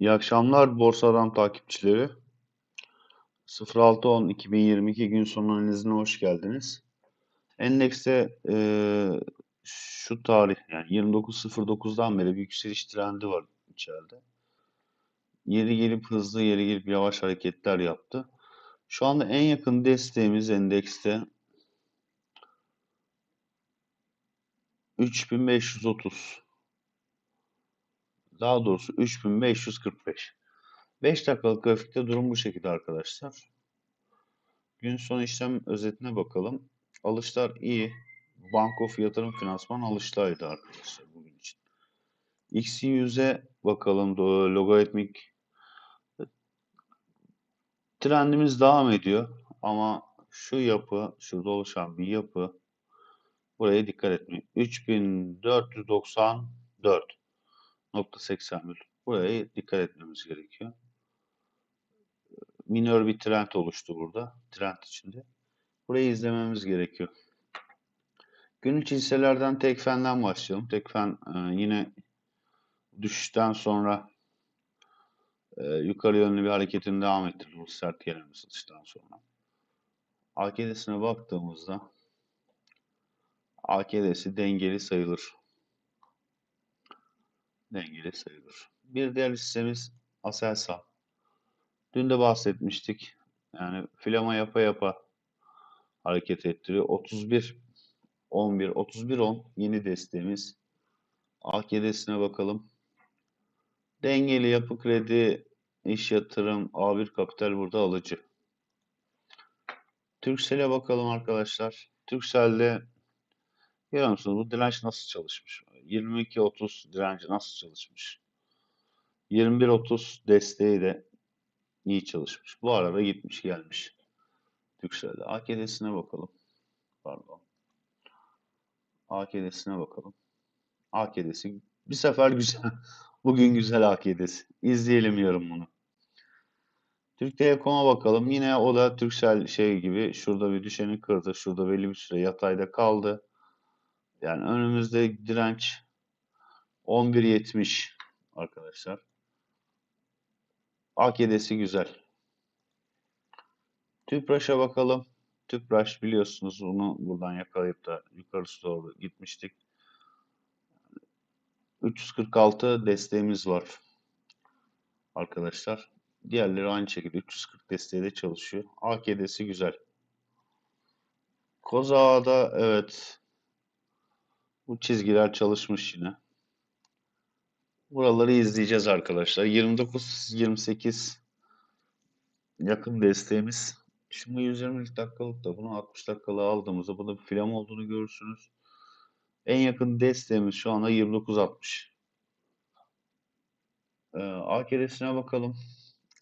İyi akşamlar Borsa Adam takipçileri. 06.10.2022 gün sonu analizine hoş geldiniz. Endekste eee, şu tarih yani 29.09'dan beri bir yükseliş trendi var içeride. Yeri gelip hızlı, yeri gelip yavaş hareketler yaptı. Şu anda en yakın desteğimiz endekste 3530. Daha doğrusu 3545. 5 dakikalık grafikte durum bu şekilde arkadaşlar. Gün sonu işlem özetine bakalım. Alışlar iyi. Banko yatırım finansman alıştaydı arkadaşlar bugün için. XY100'e bakalım. Logaritmik trendimiz devam ediyor. Ama şu yapı, şurada oluşan bir yapı buraya dikkat etmeyin. 3494.81 Buraya dikkat etmemiz gerekiyor. Minör bir trend oluştu burada. Trend içinde. Burayı izlememiz gerekiyor. Günlük hisselerden Tekfen'den başlayalım. Tekfen e, yine düşüşten sonra e, yukarı yönlü bir hareketini devam ettirdi bu sert gelen satıştan sonra. AKD'sine baktığımızda AKD'si dengeli sayılır. Dengeli sayılır. Bir diğer hissemiz Aselsan. Dün de bahsetmiştik. Yani filama yapa yapa hareket ettiriyor. 31 11 31 10 yeni desteğimiz. AKD'sine bakalım. Dengeli yapı kredi, iş yatırım, A1 kapital burada alıcı. Turkcell'e bakalım arkadaşlar. Turkcell'de görüyor musunuz bu direnç nasıl çalışmış? 22.30 direnci nasıl çalışmış? 21.30 desteği de iyi çalışmış. Bu arada gitmiş gelmiş. Turkcell'de. AKD'sine bakalım. Pardon. AKD'sine bakalım. AKD'si bir sefer güzel. Bugün güzel AKD'si. İzleyelim yarın bunu. Türk Telekom'a bakalım. Yine o da Turkcell şey gibi şurada bir düşeni kırdı. Şurada belli bir süre yatayda kaldı. Yani önümüzde direnç 11.70 arkadaşlar. AKD'si güzel. Tüpraş'a bakalım. Tüpraş biliyorsunuz bunu buradan yakalayıp da yukarısı doğru gitmiştik. 346 desteğimiz var arkadaşlar. Diğerleri aynı şekilde 340 desteği de çalışıyor. AKD'si güzel. Kozağa'da evet bu çizgiler çalışmış yine. Buraları izleyeceğiz arkadaşlar. 29-28 yakın desteğimiz. Şimdi 120 dakikalık da bunu 60 dakikalık aldığımızda bir film olduğunu görürsünüz. En yakın desteğimiz şu anda 29.60. Ee, AKD'sine bakalım.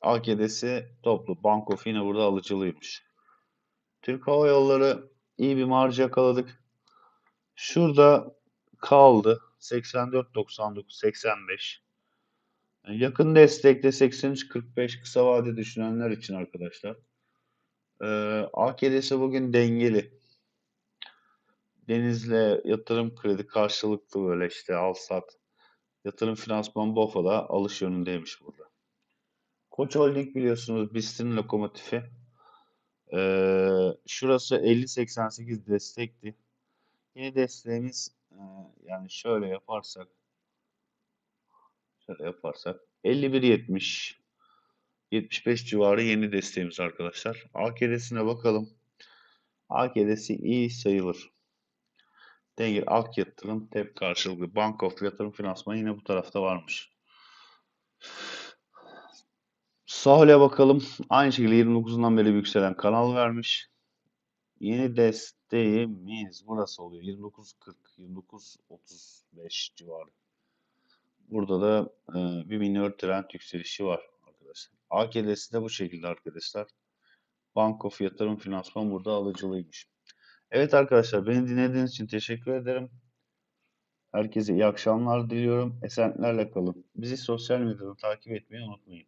AKD'si toplu. Bankof yine burada alıcılıymış. Türk Hava Yolları iyi bir marj yakaladık. Şurada kaldı. 84.99 85. Yani yakın destekte 83.45 kısa vade düşünenler için arkadaşlar. Ee, AKD'si bugün dengeli. Deniz'le yatırım kredi karşılıklı böyle işte al sat. Yatırım finansman BOFA'da alış yönündeymiş burada. Koç Holding biliyorsunuz BIST'in lokomotifi. Ee, şurası 50.88 destekti. Yeni desteğimiz yani şöyle yaparsak şöyle yaparsak 51.70 75 civarı yeni desteğimiz arkadaşlar. AKD'sine bakalım. AKD'si iyi sayılır. Dengir Ak Yatırım, TEP karşılıklı, Bank of Yatırım Finansman yine bu tarafta varmış. Sahile bakalım. Aynı şekilde 29'undan beri yükselen kanal vermiş. Yeni desteğimiz burası oluyor. 29.40, 29.35 civarı. Burada da e, bir minor trend yükselişi var arkadaşlar. AKD'si de bu şekilde arkadaşlar. Bank of Yatırım Finansman burada alıcılıymış. Evet arkadaşlar beni dinlediğiniz için teşekkür ederim. Herkese iyi akşamlar diliyorum. Esenliklerle kalın. Bizi sosyal medyada takip etmeyi unutmayın.